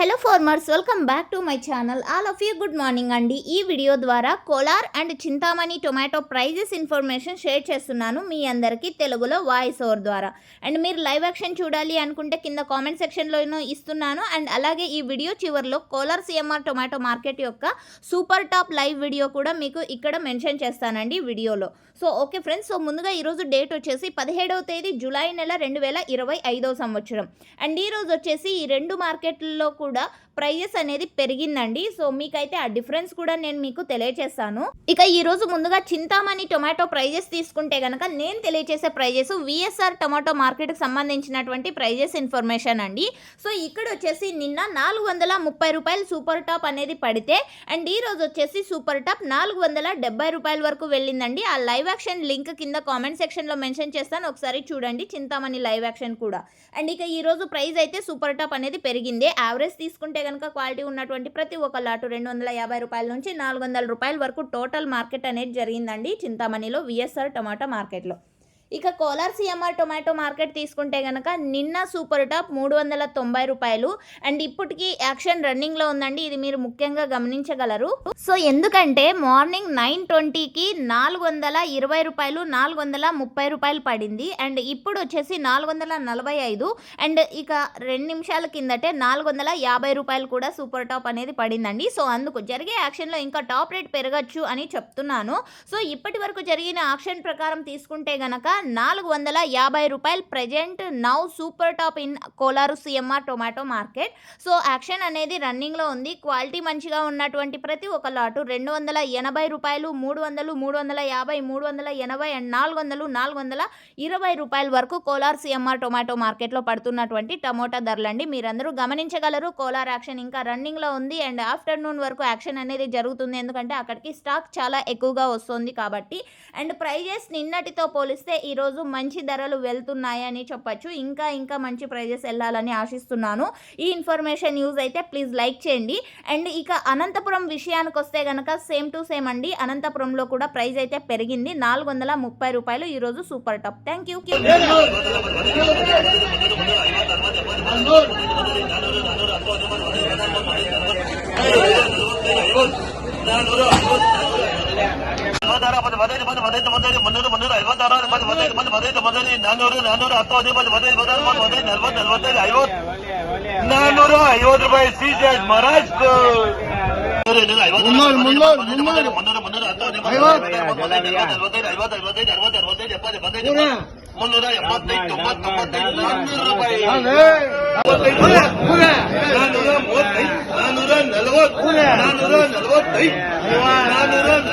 Hello farmers welcome back to my channel all of you good morning అండి ఈ video ద్వారా Kolar and Chintamani tomato prices information share చేస్తున్నాను మీ అందరికీ తెలుగులో వాయిస్ ఓవర్ ద్వారా. అండ్ మీరు లైవ్ యాక్షన్ చూడాలి అనుకుంటే కింద కామెంట్ సెక్షన్లోనూ ఇస్తున్నాను. అండ్ అలాగే ఈ వీడియో చివరిలో కోలార్ సిఎంఆర్ టొమాటో మార్కెట్ యొక్క సూపర్ టాప్ లైవ్ వీడియో కూడా మీకు ఇక్కడ మెన్షన్ చేస్తానండి వీడియోలో సో ఓకే ఫ్రెండ్స్ సో ముందుగా ఈరోజు డేట్ వచ్చేసి పదిహేడవ తేదీ జూలై నెల రెండు వేల ఇరవై ఐదవ సంవత్సరం. అండ్ ఈ రోజు వచ్చేసి ఈ రెండు మార్కెట్లలో కూడా ಕೂಡ ప్రైజెస్ అనేది పెరిగిందండి. సో మీకైతే ఆ డిఫరెన్స్ కూడా నేను మీకు తెలియజేస్తాను ఇక ఈ రోజు ముందుగా చింతామణి టొమాటో ప్రైజెస్ తీసుకుంటే గనక నేను తెలియజేసే ప్రైజెస్ విఎస్ఆర్ టొమాటో మార్కెట్కి సంబంధించినటువంటి ప్రైజెస్ ఇన్ఫర్మేషన్ అండి. సో ఇక్కడ వచ్చేసి నిన్న నాలుగు వందల ముప్పై రూపాయలు సూపర్ టాప్ అనేది పడితే అండ్ ఈ రోజు వచ్చేసి సూపర్ టాప్ నాలుగు వందల డెబ్బై రూపాయల వరకు వెళ్ళిందండి. ఆ లైవ్ యాక్షన్ లింక్ కింద కామెంట్ సెక్షన్లో మెన్షన్ చేస్తాను. ఒకసారి చూడండి చింతామణి లైవ్ యాక్షన్ కూడా. అండ్ ఇక ఈ రోజు ప్రైస్ అయితే సూపర్ టాప్ అనేది పెరిగింది. యావరేజ్ తీసుకుంటే కనుక క్వాలిటీ ఉన్నటువంటి ప్రతి ఒక్క లాటు రెండు వందల యాభై రూపాయల నుంచి నాలుగు వందల రూపాయల వరకు టోటల్ మార్కెట్ అనేది జరిగిందండి చింతామణిలో విఎస్ఆర్ టమాటా మార్కెట్లో. ఇక కోలార్ సిఎంఆర్ టొమాటో మార్కెట్ తీసుకుంటే కనుక నిన్న సూపర్ టాప్ మూడు వందల తొంభై రూపాయలు అండ్ ఇప్పటికీ యాక్షన్ రన్నింగ్లో ఉందండి. ఇది మీరు ముఖ్యంగా గమనించగలరు. సో ఎందుకంటే మార్నింగ్ నైన్ ట్వంటీకి నాలుగు వందల ఇరవై రూపాయలు నాలుగు వందల ముప్పై రూపాయలు పడింది. అండ్ ఇప్పుడు వచ్చేసి నాలుగు వందల నలభై ఐదు అండ్ ఇక రెండు నిమిషాల కిందటే నాలుగు వందల యాభై రూపాయలు కూడా సూపర్ టాప్ అనేది పడిందండి. సో అందుకు జరిగే యాక్షన్లో ఇంకా టాప్ రేట్ పెరగచ్చు అని చెప్తున్నాను. సో ఇప్పటి వరకు జరిగిన ఆక్షన్ ప్రకారం తీసుకుంటే గనక నాలుగు వందల యాభై రూపాయలు present now super top in Kolar CMR tomato market so auction అనేది రన్నింగ్లో ఉంది. క్వాలిటీ మంచిగా ఉన్నటువంటి ప్రతి ఒక్క లాటు రెండు వందల ఎనభై రూపాయలు మూడు వందలు మూడు వందల యాభై మూడు వందల ఎనభై అండ్ నాలుగు వందలు నాలుగు వందల ఇరవై రూపాయల వరకు కోలార్ సిఎంఆర్ టొమాటో మార్కెట్లో పడుతున్నటువంటి టమోటా ధరలండి. మీరందరూ గమనించగలరు కోలార్ యాక్షన్ ఇంకా రన్నింగ్లో ఉంది. అండ్ ఆఫ్టర్నూన్ వరకు యాక్షన్ అనేది జరుగుతుంది. ఎందుకంటే అక్కడికి స్టాక్ చాలా ఎక్కువగా వస్తుంది కాబట్టి. అండ్ ప్రైజెస్ నిన్నటితో పోలిస్తే ఈరోజు మంచి ధరలు వెళ్తున్నాయని చెప్పచ్చు. ఇంకా ఇంకా మంచి ప్రైజెస్ వెళ్ళాలని ఆశిస్తున్నాను. ఈ ఇన్ఫర్మేషన్ యూజ్ అయితే ప్లీజ్ లైక్ చేయండి. అండ్ ఇక అనంతపురం విషయానికి వస్తే కనుక సేమ్ టు సేమ్ అండి. అనంతపురంలో కూడా ప్రైజ్ అయితే పెరిగింది. నాలుగు వందల ముప్పై రూపాయలు ఈరోజు సూపర్ టాప్. Thank you. વધારા પછી વધે પછી વધે વધે મંદિર મંદિર આવ્યો તારા પછી વધે પછી વધે વધે નાનો રે નાનો રાસ્તો હશે પછી વધે વધારે પણ વધે નર્વત નર્વત આવ્યો નાનો રો આવ્યો ભાઈ શ્રી જય મહારાજ નાનુરા નલવત નાનુરા નલવત નહીં રોજ રોજ